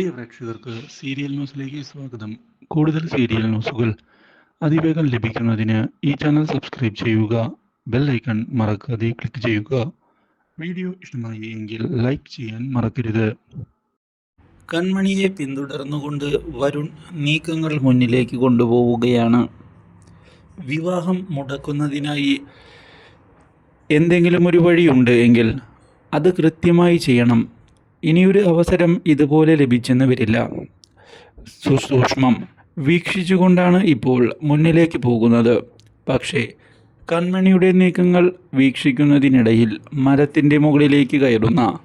പ്രിയ പ്രേക്ഷകർക്ക് സീരിയൽ ന്യൂസിലേക്ക് സ്വാഗതം. കൂടുതൽ സീരിയൽ ന്യൂസുകൾ അതിവേഗം ലഭിക്കുന്നതിന് ഈ ചാനൽ സബ്സ്ക്രൈബ് ചെയ്യുക ബെൽ ഐക്കൺ മറക്കാതെ ക്ലിക്ക് ചെയ്യുക. വീഡിയോ ഇഷ്ടമായി എങ്കിൽ ലൈക്ക് ചെയ്യാൻ മറക്കരുത്. കൺമണിയെ പിന്തുടർന്നുകൊണ്ട് വരുൺ നീക്കങ്ങൾ മുന്നിലേക്ക് കൊണ്ടുപോവുകയാണ്. വിവാഹം മുടക്കുന്നതിനായി എന്തെങ്കിലും ഒരു വഴിയുണ്ട് എങ്കിൽ അത് കൃത്യമായി ചെയ്യണം. ഇനിയൊരു അവസരം ഇതുപോലെ ലഭിച്ചെന്ന് വരില്ല. സുസൂക്ഷ്മം വീക്ഷിച്ചുകൊണ്ടാണ് ഇപ്പോൾ മുന്നിലേക്ക് പോകുന്നത്. പക്ഷേ കൺമണിയുടെ നീക്കങ്ങൾ വീക്ഷിക്കുന്നതിനിടയിൽ മരത്തിന്റെ മുകളിലേക്ക് കയറുന്ന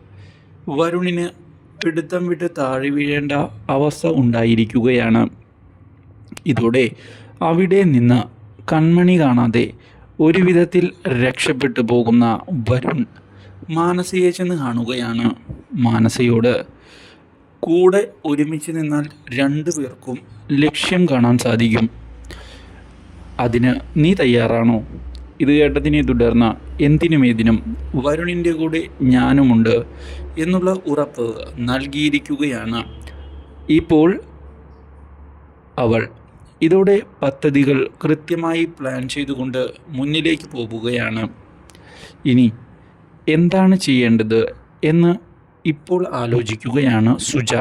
വരുണിന് പിടുത്തം വിട്ട് താഴെ വീഴേണ്ട അവസ്ഥ ഉണ്ടായിരിക്കുകയാണ്. ഇതോടെ അവിടെ നിന്ന് കൺമണി കാണാതെ ഒരു വിധത്തിൽ രക്ഷപ്പെട്ടു പോകുന്ന വരുൺ മാനസയെ ചെന്ന് കാണുകയാണ്. മാനസയോട് കൂടെ ഒരുമിച്ച് നിന്നാൽ രണ്ടു പേർക്കും ലക്ഷ്യം കാണാൻ സാധിക്കും. അതിന് നീ തയ്യാറാണോ? ഇത് കേട്ടതിനെ തുടർന്ന് എന്തിനും ഏതിനും വരുണിന്റെ കൂടെ ഞാനുമുണ്ട് എന്നുള്ള ഉറപ്പ് നൽകിയിരിക്കുകയാണ്. ഇപ്പോൾ അവൾ ഇതോടെ പദ്ധതികൾ കൃത്യമായി പ്ലാൻ ചെയ്തുകൊണ്ട് മുന്നിലേക്ക് പോവുകയാണ് ഇനി എന്താണ് ചെയ്യേണ്ടത് എന്ന് ഇപ്പോൾ ആലോചിക്കുകയാണ് സുജ.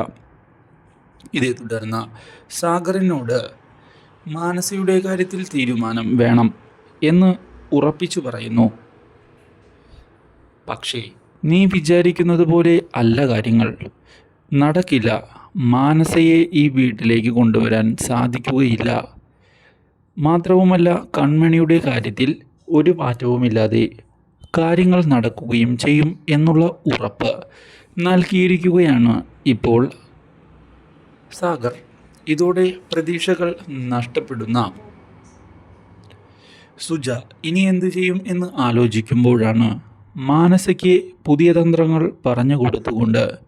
ഇതേ തുടർന്ന് സാഗറിനോട് മാനസയുടെ കാര്യത്തിൽ തീരുമാനം വേണം എന്ന് ഉറപ്പിച്ചു പറയുന്നു. പക്ഷേ നീ വിചാരിക്കുന്നത് പോലെ അല്ല കാര്യങ്ങൾ. നടക്കില്ല. മാനസയെ ഈ വീട്ടിലേക്ക് കൊണ്ടുവരാൻ സാധിക്കുകയില്ല. മാത്രവുമല്ല കൺമണിയുടെ കാര്യത്തിൽ ഒരു മാറ്റവുമില്ലാതെ കാര്യങ്ങൾ നടക്കുകയും ചെയ്യും എന്നുള്ള ഉറപ്പ് നൽകിയിരിക്കുകയാണ് ഇപ്പോൾ. സാഗർ ഇതോടെ പ്രതീക്ഷകൾ നഷ്ടപ്പെടുന്ന. സുജ ഇനി എന്തു ചെയ്യും എന്ന് ആലോചിക്കുമ്പോഴാണ് മാനസയ്ക്ക് പുതിയ തന്ത്രങ്ങൾ പറഞ്ഞു കൊടുത്തുകൊണ്ട്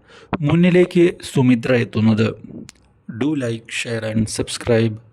മുന്നിലേക്ക് സുമിത്ര എത്തുന്നത്. Do like share and subscribe.